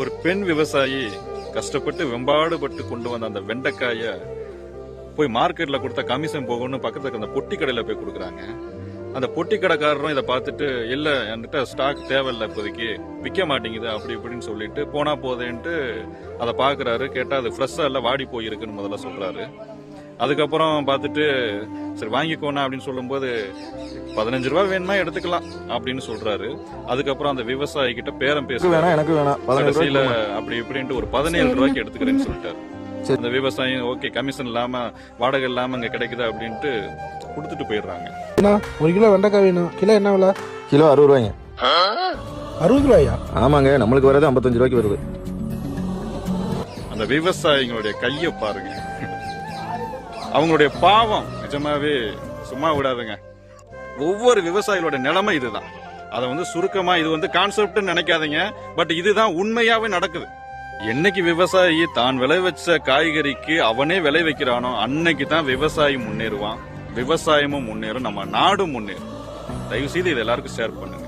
ஒரு பெண் விவசாயி கஷ்டப்பட்டு வெம்பாடுபட்டு கொண்டு வந்த அந்த வெண்டைக்காய போய் மார்க்கெட்ல கொடுத்தா கமிஷன் போகணும்னு பக்கத்துல அந்த பொட்டி கடையில போய் கொடுக்குறாங்க. அந்த பொட்டி கடைக்காரரும் இதை பார்த்துட்டு இல்ல என்கிட்ட ஸ்டாக் தேவையில்ல இப்போதைக்கு. விற்க மாட்டேங்குது அப்படி இப்படின்னு சொல்லிட்டு போனா போதேன்ட்டு அதை பாக்குறாரு கேட்டா அது ஃப்ரெஷ்ஷா இல்ல வாடி போயிருக்குன்னு முதல்ல சொல்றாரு. அதுக்கப்புறம் பார்த்துட்டு சரி வாங்கிக்கோண்ணா அப்படின்னு சொல்லும்போது பதினஞ்சு ரூபா வேணுமா எடுத்துக்கலாம் அப்படின்னு சொல்றாரு. அதுக்கப்புறம் அந்த விவசாயி கிட்ட பேரம் பேசுறாரு. வேணாம் எனக்கு வேணாம். கடைசியில அப்படி இப்படின்ட்டு ஒரு பதினேழு ரூபாய்க்கு எடுத்துக்கிறேன்னு சொல்லிட்டாரு. சரி. அந்த விவசாயம் ஓகே கமிஷன் இல்லாம வாடகை இல்லாம இங்க கிடைக்குது அப்படின்ட்டு கொடுத்துட்டு போயிடுறாங்க. ஒரு கிலோ வெண்டைக்காய் வேணும். கிலோ என்ன விலை? கிலோ அறுபது ரூபாய்ங்க. அறுபது ரூபாயா? ஆமாங்க நம்மளுக்கு வரது ஐம்பத்தஞ்சு ரூபாய்க்கு வருது. அந்த விவசாயிகளுடைய கைய பாருங்க. அவங்களுடைய பாவம். நிஜமாவே சும்மா விடாதுங்க. ஒவ்வொரு விவசாயிகளோட நிலைமை இதுதான். அதை வந்து சுருக்கமா இது வந்து கான்செப்ட் நினைக்காதீங்க. பட் இதுதான் உண்மையாவே நடக்குது. என்னைக்கு விவசாயி தான் விளைவிச்ச காய்கறிக்கு அவனே விளை வைக்கிறானோ அன்னைக்கு தான் விவசாயி முன்னேறுவான். விவசாயமும் முன்னேறும் நம்ம நாடும் முன்னேறும். தயவு செய்து இது எல்லாருக்கும் ஷேர் பண்ணுங்க.